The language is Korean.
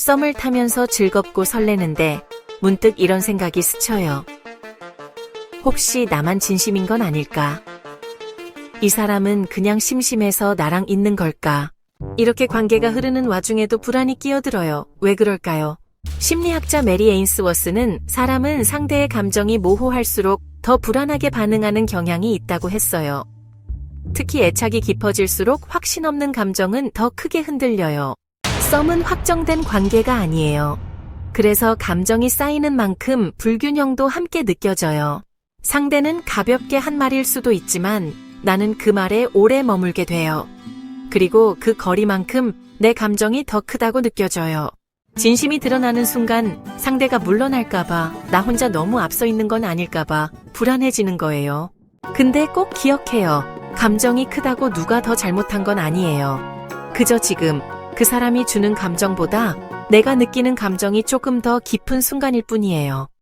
썸을 타면서 즐겁고 설레는데 문득 이런 생각이 스쳐요. 혹시 나만 진심인 건 아닐까? 이 사람은 그냥 심심해서 나랑 있는 걸까? 이렇게 관계가 흐르는 와중에도 불안이 끼어들어요. 왜 그럴까요? 심리학자 메리 에인스워스는 사람은 상대의 감정이 모호할수록 더 불안하게 반응하는 경향이 있다고 했어요. 특히 애착이 깊어질수록 확신 없는 감정은 더 크게 흔들려요. 썸은 확정된 관계가 아니에요. 그래서 감정이 쌓이는 만큼 불균형도 함께 느껴져요. 상대는 가볍게 한 말일 수도 있지만 나는 그 말에 오래 머물게 돼요. 그리고 그 거리만큼 내 감정이 더 크다고 느껴져요. 진심이 드러나는 순간 상대가 물러날까봐 나 혼자 너무 앞서 있는 건 아닐까봐 불안해지는 거예요. 근데 꼭 기억해요. 감정이 크다고 누가 더 잘못한 건 아니에요. 그저 지금 그 사람이 주는 감정보다 내가 느끼는 감정이 조금 더 깊은 순간일 뿐이에요.